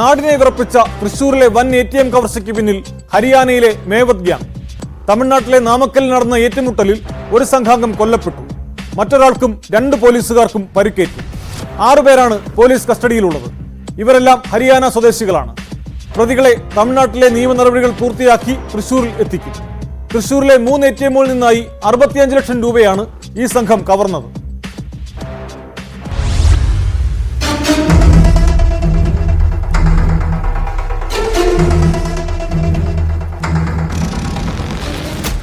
നാടിനെ വിറപ്പിച്ച തൃശൂരിലെ വൻ എ ടി എം കവർച്ചയ്ക്ക് പിന്നിൽ ഹരിയാനയിലെ മേവത് ഗ്യാങ്. തമിഴ്നാട്ടിലെ നാമക്കലിൽ നടന്ന ഏറ്റുമുട്ടലിൽ ഒരു സംഘാംഗം കൊല്ലപ്പെട്ടു. മറ്റൊരാൾക്കും രണ്ട് പോലീസുകാർക്കും പരിക്കേറ്റു. ആറുപേരാണ് പോലീസ് കസ്റ്റഡിയിലുള്ളത്. ഇവരെല്ലാം ഹരിയാന സ്വദേശികളാണ്. പ്രതികളെ തമിഴ്നാട്ടിലെ നിയമ നടപടികൾ പൂർത്തിയാക്കി തൃശൂരിൽ എത്തിക്കും. തൃശൂരിലെ മൂന്ന് എ ടി എമ്മുകളിൽ നിന്നായി അറുപത്തിയഞ്ച് ലക്ഷം രൂപയാണ് ഈ സംഘം കവർന്നത്.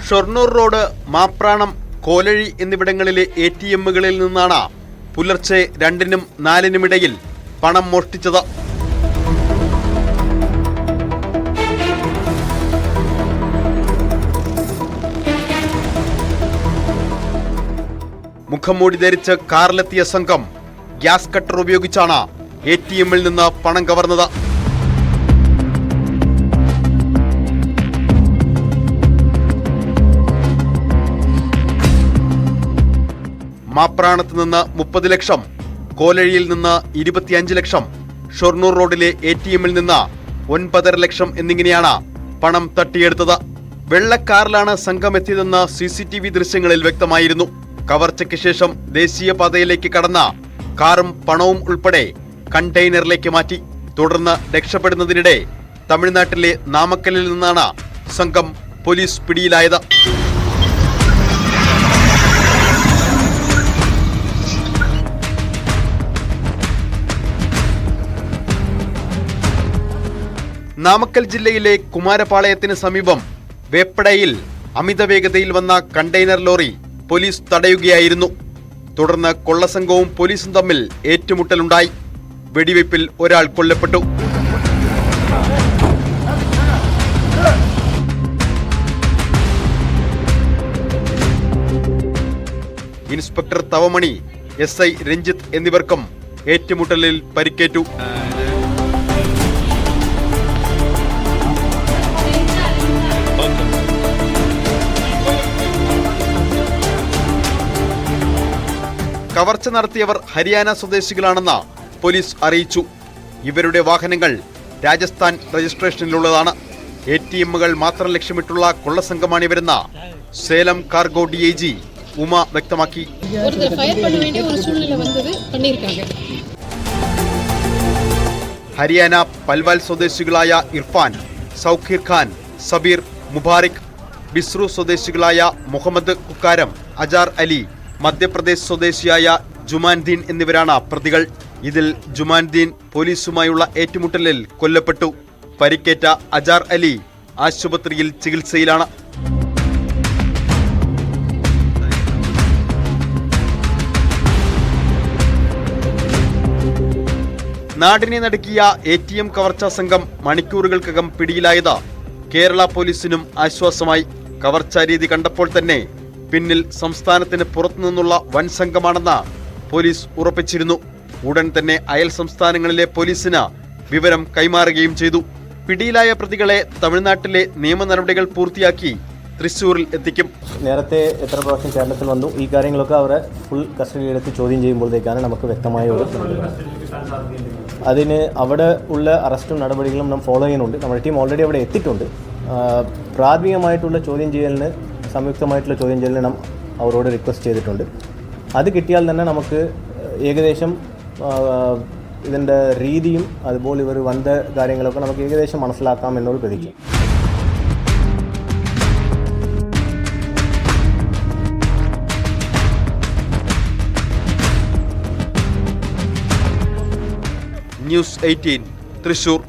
ഷൊർണൂർ റോഡ് മാപ്രാണം കോലഴി എന്നിവിടങ്ങളിലെ എ ടി എമ്മുകളിൽ നിന്നാണ് പുലർച്ചെ രണ്ടിനും നാലിനുമിടയിൽ പണം മോഷ്ടിച്ചത്. മുഖംമൂടി ധരിച്ച് കാറിലെത്തിയ സംഘം ഗ്യാസ് കട്ടർ ഉപയോഗിച്ചാണ് എ ടി എമ്മിൽ നിന്ന് പണം കവർന്നത്. മാപ്രാണത്ത് നിന്ന് മുപ്പത് ലക്ഷം കോലഴിയിൽ നിന്ന് ഇരുപത്തിയഞ്ച് ലക്ഷം ഷൊർണൂർ റോഡിലെ എ ടി എമ്മിൽ നിന്ന് ഒൻപതര ലക്ഷം എന്നിങ്ങനെയാണ് പണം തട്ടിയെടുത്തത്. വെള്ളക്കാറിലാണ് സംഘം എത്തിയതെന്ന് സി സി ടി വി ദൃശ്യങ്ങളിൽ വ്യക്തമായിരുന്നു. കവർച്ചയ്ക്ക് ശേഷം ദേശീയപാതയിലേക്ക് കടന്ന കാറും പണവും ഉൾപ്പെടെ കണ്ടെയ്നറിലേക്ക് മാറ്റി. തുടർന്ന് രക്ഷപ്പെടുന്നതിനിടെ തമിഴ്നാട്ടിലെ നാമക്കലിൽ നിന്നാണ് സംഘം പോലീസ് പിടിയിലായത്. നാമക്കൽ ജില്ലയിലെ കുമാരപാളയത്തിന് സമീപം വേപ്പടയിൽ അമിത വേഗതയിൽ വന്ന കണ്ടെയ്നർ ലോറി പോലീസ് തടയുകയായിരുന്നു. തുടർന്ന് കൊള്ളസംഘവും പോലീസും തമ്മിൽ ഏറ്റുമുട്ടലുണ്ടായി. വെടിവയ്പിൽ ഒരാൾ കൊല്ലപ്പെട്ടു. Inspector Thavamani S I Ranjith എന്നിവർക്കും ഏറ്റുമുട്ടലിൽ പരിക്കേറ്റു. കവർച്ച നടത്തിയവർ ഹരിയാന സ്വദേശികളാണെന്ന് പോലീസ് അറിയിച്ചു ഇവരുടെ വാഹനങ്ങൾ രാജസ്ഥാൻ രജിസ്ട്രേഷനിലുള്ളതാണ് എ ടി എമ്മുകൾ മാത്രം ലക്ഷ്യമിട്ടുള്ള കൊള്ളസംഘമാണിവരെന്ന് Salem cargo D I G Uma വ്യക്തമാക്കി ஒருத்தர் ஃபயர் பண்ண வேண்டிய ஒரு சூழ்நிலை வந்தது பண்ணியிருக்காங்க ഹരിയാന പൽവാൽ സ്വദേശികളായ ഇർഫാൻ സൗഖീർ ഖാൻ സബീർ മുബാറിക് ബിസ്രു സ്വദേശികളായ മുഹമ്മദ് കുക്കാരം അജാർ അലി മധ്യപ്രദേശ് സ്വദേശിയായ ജുമാൻദീൻ എന്നിവരാണ് പ്രതികൾ. ഇതിൽ ജുമാൻദീൻ പോലീസുമായുള്ള ഏറ്റുമുട്ടലിൽ കൊല്ലപ്പെട്ടു. പരിക്കേറ്റ അജാർ അലി ആശുപത്രിയിൽ ചികിത്സയിലാണ്. നാടിനെ നടുക്കിയ എ ടി എം കവർച്ചാ സംഘം മണിക്കൂറുകൾക്കകം പിടിയിലായത് കേരള പോലീസിനും ആശ്വാസമായി. കവർച്ചാ രീതി കണ്ടപ്പോൾ തന്നെ പിന്നിൽ സംസ്ഥാനത്തിന് പുറത്തുനിന്നുള്ള വൻ സംഘമാണെന്ന് പോലീസ് ഉറപ്പിച്ചിരുന്നു. ഉടൻ തന്നെ അയൽ സംസ്ഥാനങ്ങളിലെ പോലീസിന് വിവരം കൈമാറുകയും ചെയ്തു. പിടിയിലായ പ്രതികളെ തമിഴ്നാട്ടിലെ നിയമ നടപടികൾ പൂർത്തിയാക്കി തൃശൂരിൽ എത്തിക്കും. നേരത്തെ എത്ര പ്രാവശ്യം കേരളത്തിൽ വന്നു? ഈ കാര്യങ്ങളൊക്കെ അവരെ ഫുൾ കസ്റ്റഡിയിലെടുത്ത് ചോദ്യം ചെയ്യുമ്പോഴത്തേക്കാണ് നമുക്ക് വ്യക്തമായ ഒരു അതിന് അവിടെ ഉള്ള അറസ്റ്റും നടപടികളും നാം ഫോളോ ചെയ്യുന്നുണ്ട്. നമ്മുടെ ടീം ഓൾറെഡി അവിടെ എത്തിയിട്ടുണ്ട്. പ്രാഥമികമായിട്ടുള്ള ചോദ്യം ചെയ്യലിന് സംയുക്തമായിട്ടുള്ള ചോദ്യം ചെയ്യലിന് അവരോട് റിക്വസ്റ്റ് ചെയ്തിട്ടുണ്ട്. അത് കിട്ടിയാൽ തന്നെ നമുക്ക് ഏകദേശം ഇതിന്റെ രീതിയും അതുപോലെ ഇവർ വന്ന കാര്യങ്ങളൊക്കെ നമുക്ക് ഏകദേശം മനസ്സിലാക്കാം എന്നോട് പ്രതീക്ഷിക്കും ന്യൂസ് എയ്റ്റീൻ തൃശൂർ.